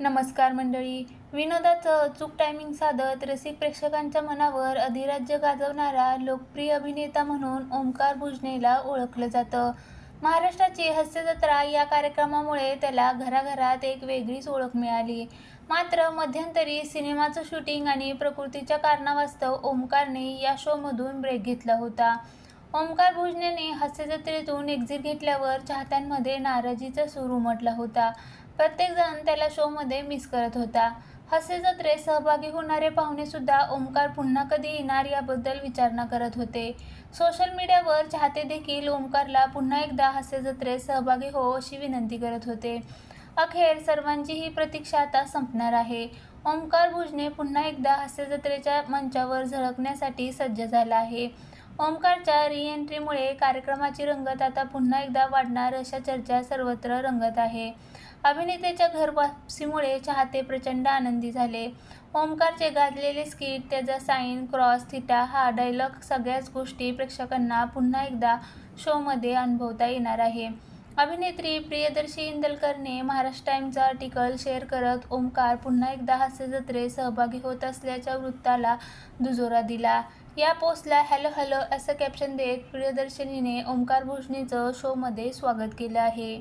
नमस्कार मंडळी. विनोदाचं अचूक टायमिंग साधत रसिक प्रेक्षकांच्या मनावर अधिराज्य गाजवणारा लोकप्रिय अभिनेता म्हणून ओमकार भुजनेला ओळखलं जातं. महाराष्ट्राची हास्य जत्रा या कार्यक्रमामुळे त्याला घराघरात एक वेगळीच ओळख मिळाली. मात्र मध्यंतरी सिनेमाचं शूटिंग आणि प्रकृतीच्या कारणावास्तव ओमकारने या शोमधून ब्रेक घेतला होता. ओमकार भुजनेने हास्य जत्रेतून एक्झिट घेतल्यावर चाहत्यांमध्ये नाराजीचा सूर उमटला होता. प्रत्येकजण त्याला शोमध्ये मिस करत होता. हास्य जत्रेत सहभागी होणारे पाहुणेसुद्धा ओमकार पुन्हा कधी येणार याबद्दल विचारणा करत होते. सोशल मीडियावर चाहते देखील ओमकारला पुन्हा एकदा हास्य जत्रेत सहभागी हो अशी विनंती करत होते. अखेर सर्वांची ही प्रतीक्षा आता संपणार आहे. ओमकार भुजने पुन्हा एकदा हास्य जत्रेच्या मंचावर झळकण्यासाठी सज्ज झाला आहे. ओमकारच्या रिएंट्रीमुळे कार्यक्रमाची रंगत आता पुन्हा एकदा वाढणार अशा चर्चा सर्वत्र रंगत आहे. अभिनेत्याच्या घरवापसीमुळे चाहते प्रचंड आनंदी झाले. ओमकारचे गाजलेले स्किट त्याचा साईन क्रॉस थिटा हा डायलॉग सगळ्याच गोष्टी प्रेक्षकांना पुन्हा एकदा शोमध्ये अनुभवता येणार आहे. अभिनेत्री प्रियदर्शी इंदलकरने महाराष्ट्र टाईमचा आर्टिकल शेअर करत ओमकार पुन्हा एकदा हास्य जत्रेत सहभागी होत असल्याच्या वृत्ताला दुजोरा दिला. या पोस्टला हॅलो हॅलो असं कॅप्शन देत प्रियदर्शनीने ओंकार भोजनेचं शोमध्ये स्वागत केलं आहे.